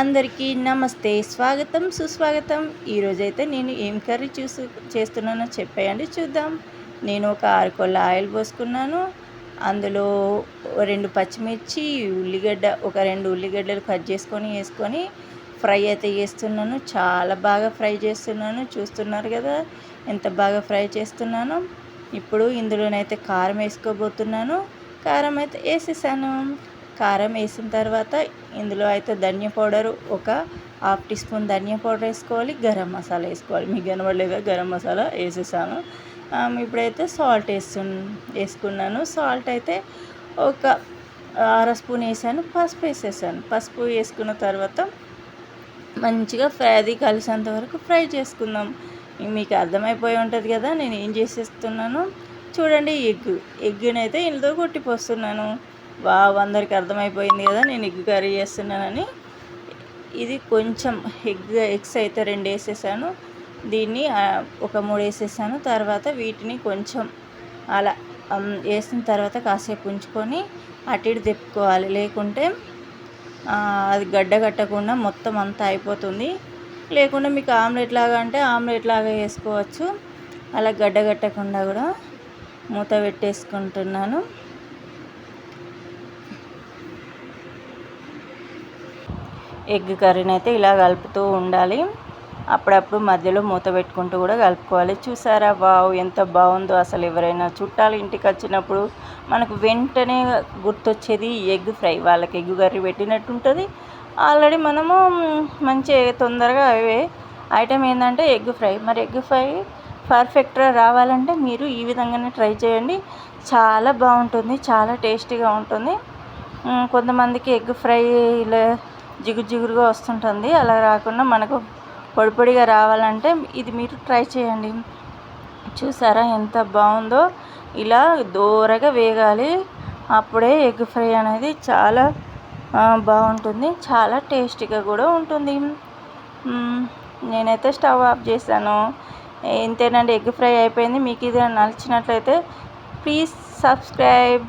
అందరికీ నమస్తే. స్వాగతం సుస్వాగతం. ఈరోజైతే నేను ఏం కర్రీ చూసు చేస్తున్నానో చెప్పేయండి చూద్దాం. నేను ఒక ఆరు కొల్ల ఆయిల్ పోసుకున్నాను. అందులో రెండు పచ్చిమిర్చి ఉల్లిగడ్డ ఒక రెండు ఉల్లిగడ్డలు కట్ చేసుకొని వేసుకొని ఫ్రై అయితే చేస్తున్నాను. చాలా బాగా ఫ్రై చేస్తున్నాను. చూస్తున్నారు కదా ఎంత బాగా ఫ్రై చేస్తున్నాను. ఇప్పుడు ఇందులోనైతే కారం వేసుకోబోతున్నాను. కారం అయితే వేసేసాను. కారం వేసిన తర్వాత ఇందులో అయితే ధనియ పౌడర్ ఒక హాఫ్ టీ స్పూన్ ధనియా పౌడర్ వేసుకోవాలి గరం మసాలా వేసుకోవాలి. మీకు కనబడలేదా? గరం మసాలా వేసేసాను. ఇప్పుడైతే సాల్ట్ వేస్తు వేసుకున్నాను. సాల్ట్ అయితే ఒక అర స్పూన్ వేసాను పసుపు వేసేసాను. పసుపు వేసుకున్న తర్వాత మంచిగా ఫ్రై అది కలిసేంత వరకు ఫ్రై చేసుకుందాం. మీకు అర్థమైపోయి ఉంటుంది కదా నేను ఏం చేసేస్తున్నాను? చూడండి ఎగ్. ఎగ్గునైతే ఇందులో కొట్టిపోస్తున్నాను. బాబు అందరికి అర్థమైపోయింది కదా నేను ఎగ్ కర్రీ చేస్తున్నానని. ఇది కొంచెం ఎగ్ ఎగ్స్ అయితే రెండు వేసేసాను. దీన్ని ఒక మూడు వేసేసాను. తర్వాత వీటిని కొంచెం అలా వేసిన తర్వాత కాసేపు ఉంచుకొని అటు ఇటు తిప్పుకోవాలి. లేకుంటే అది గడ్డ కట్టకుండా మొత్తం అంతా అయిపోతుంది. లేకుండా మీకు ఆమ్లెట్ లాగా అంటే ఆమ్లెట్ లాగా వేసుకోవచ్చు. అలా గడ్డ కట్టకుండా కూడా మూత పెట్టేసుకుంటున్నాను. ఎగ్ కర్రీని అయితే ఇలా కలుపుతూ ఉండాలి. అప్పుడప్పుడు మధ్యలో మూత పెట్టుకుంటూ కూడా కలుపుకోవాలి. చూసారా? వావ్! ఎంత బాగుందో అసలు ఎవరైనా చుట్టాలు ఇంటికి వచ్చినప్పుడు మనకు వెంటనే గుర్తొచ్చేది ఎగ్ ఫ్రై. వాళ్ళకి ఎగ్ కర్రీ పెట్టినట్టు ఉంటుంది. ఆల్రెడీ మనము మంచి తొందరగా అవే ఐటమ్ ఏంటంటే ఎగ్ ఫ్రై. మరి ఎగ్ ఫ్రై పర్ఫెక్ట్గా రావాలంటే మీరు ఈ విధంగానే ట్రై చేయండి. చాలా బాగుంటుంది. చాలా టేస్టీగా ఉంటుంది. కొంతమందికి ఎగ్ ఫ్రై జిగురు జిగురుగా వస్తుంటుంది. అలా రాకుండా మనకు పొడి పొడిగా రావాలంటే ఇది మీరు ట్రై చేయండి. చూసారా ఎంత బాగుందో? ఇలా దూరగా వేగాలి. అప్పుడే ఎగ్ ఫ్రై అనేది చాలా బాగుంటుంది. చాలా టేస్టీగా కూడా ఉంటుంది. నేనైతే స్టవ్ ఆఫ్ చేశాను. ఇంతేనండి ఎగ్ ఫ్రై అయిపోయింది. మీకు ఇది నచ్చినట్లయితే ప్లీజ్ సబ్స్క్రైబ్.